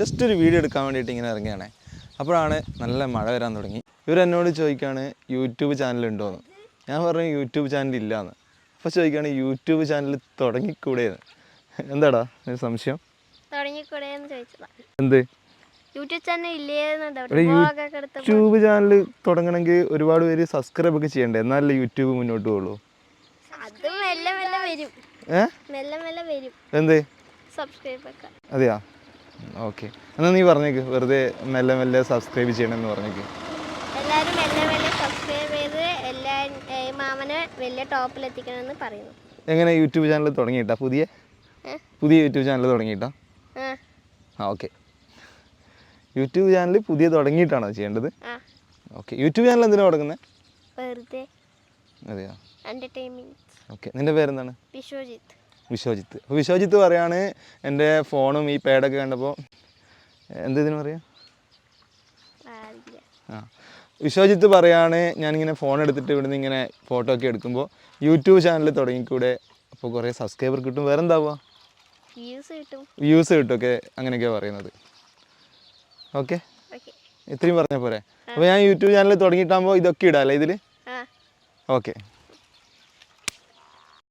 Just ഒരു video എടുക്കാൻ വേണ്ടിയിട്ട് ഇങ്ങനെ ഇറങ്ങിയാണ് അപ്പോഴാണ് നല്ല മഴ വരാൻ തുടങ്ങി. ഇവർ എന്നോട് ചോദിക്കുകയാണ് യൂട്യൂബ് ചാനൽ ഉണ്ടോ എന്ന് ഞാൻ പറഞ്ഞു യൂട്യൂബ് ചാനൽ ഇല്ലയെന്ന് അപ്പോൾ ചോദിക്കുകയാണ് യൂട്യൂബ് ചാനൽ തുടങ്ങിക്കൂടെയെന്ന് എന്താടാ ഒരു സംശയം? എന്ത്? യൂട്യൂബ് ചാനൽ തുടങ്ങണമെങ്കിൽ ഒരുപാട് പേര് സബ്സ്ക്രൈബ് ഒക്കെ ചെയ്യണ്ടേ? എന്നാലല്ലേ യൂട്യൂബ് മുന്നോട്ട് പോകുള്ളൂ മെല്ലെ മെല്ലെ വരും. മെല്ലെ മെല്ലെ വരും. എന്ത്? സബ്സ്ക്രൈബ് അതെയാ? ഓക്കെ. എന്നാൽ നീ പറഞ്ഞേക്ക് വെറുതെ മെല്ലെ മെല്ലെ സബ്സ്ക്രൈബ് ചെയ്യണമെന്ന് പറഞ്ഞേക്ക്. എല്ലാവരും മെല്ലെ മെല്ലെ സബ്സ്ക്രൈബ് ചെയ്ത് എല്ലാ മാമനെ വലിയ ടോപ്പിലെത്തിക്കണമെന്ന് പറയുന്നു. എങ്ങനെ യൂട്യൂബ് ചാനൽ തുടങ്ങിയിട്ടാ? പുതിയ? പുതിയ യൂട്യൂബ് ചാനൽ തുടങ്ങിയിട്ടാ? ആ. ഓക്കെ. യൂട്യൂബ് ചാനൽ പുതിയ തുടങ്ങിയിട്ടാണോ ചെയ്യേണ്ടത്? ഓക്കെ. യൂട്യൂബ് ചാനൽ എന്തിനാണ് തുടങ്ങുന്നത് വെറുതെ. അതെയോ? Entertainment okay. നിന്റെ പേരെന്താണ്? വിശ്വജിത്ത്. വിശ്വജിത്ത്. അപ്പോൾ വിശ്വജിത്ത് പറയാണ് എന്റെ ഫോണും ഈ പാഡൊക്കെ കണ്ടപ്പോൾ എന്ത് ഇതിന് പറയാം? ആ. വിശ്വജിത്ത് പറയാണ് ഞാനിങ്ങനെ ഫോൺ എടുത്തിട്ട് ഇവിടുന്ന് ഇങ്ങനെ ഫോട്ടോ ഒക്കെ എടുക്കുമ്പോൾ യൂട്യൂബ് ചാനൽ തുടങ്ങിക്കൂടെ? അപ്പോൾ കുറേ സബ്സ്ക്രൈബർ കിട്ടും. വേറെ എന്താവുക വ്യൂസ് കിട്ടും. വ്യൂസ് കിട്ടും ഒക്കെ അങ്ങനെയൊക്കെയാണ് പറയുന്നത്. ഓക്കെ? ഇത്രയും പറഞ്ഞ പോരെ. അപ്പോൾ ഞാൻ യൂട്യൂബ് ചാനൽ തുടങ്ങിയിട്ടാകുമ്പോൾ ഇതൊക്കെ ഇടാമല്ലേ ഇതിൽ ഓക്കെ.